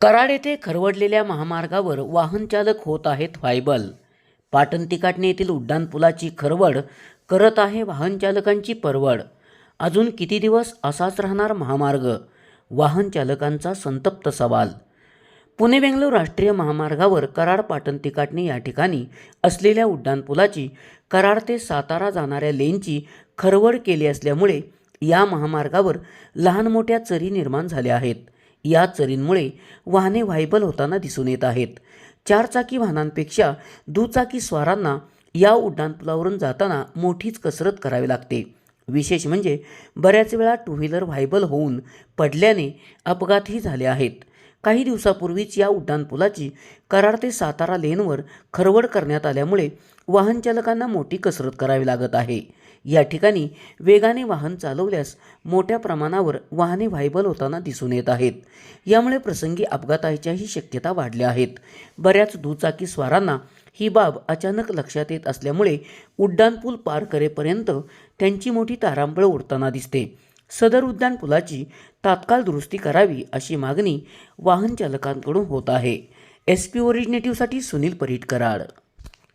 कराड येथे खरवडलेल्या महामार्गावर वाहनचालक होत आहेत व्हायबल पाटण तिकाटणे येथील उड्डाणपुलाची खरवड करत आहे वाहनचालकांची परवड. अजून किती दिवस असाच राहणार महामार्ग? वाहनचालकांचा संतप्त सवाल. पुणे बेंगलोर राष्ट्रीय महामार्गावर कराड पाटण तिकाटणे या ठिकाणी असलेल्या उड्डाणपुलाची कराड ते सातारा जाणाऱ्या लेनची खरवड केली असल्यामुळे या महामार्गावर लहान मोठ्या चरी निर्माण झाल्या आहेत. या चरींमुळे वाहने व्हायबल होताना दिसून येत आहेत. चारचाकी वाहनांपेक्षा दुचाकी स्वारांना या उड्डाणपुलावरून जाताना मोठीच कसरत करावी लागते. विशेष म्हणजे बऱ्याच वेळा टू व्हीलर व्हायबल होऊन पडल्याने अपघातही झाले आहेत. काही दिवसापूर्वीच या उड्डाणपुलाची कराड ते सातारा लेनवर खरवड करण्यात आल्यामुळे वाहनचालकांना मोठी कसरत करावी लागत आहे. या ठिकाणी वेगाने वाहन चालवल्यास मोठ्या प्रमाणावर वाहने व्हायबल होताना दिसून येत आहेत. यामुळे प्रसंगी अपघाताच्याही शक्यता वाढल्या आहेत. बऱ्याच दुचाकी स्वारांना ही बाब अचानक लक्षात येत असल्यामुळे उड्डाणपूल पार करेपर्यंत त्यांची मोठी तारांबळ उडताना दिसते. सदर उद्यान पुलाची तात्काळ दुरुस्ती करावी अशी मागणी वाहन चालकांकडून होत आहे. एस पी ओरिजिनेटिव्हसाठी सुनील परीट कराड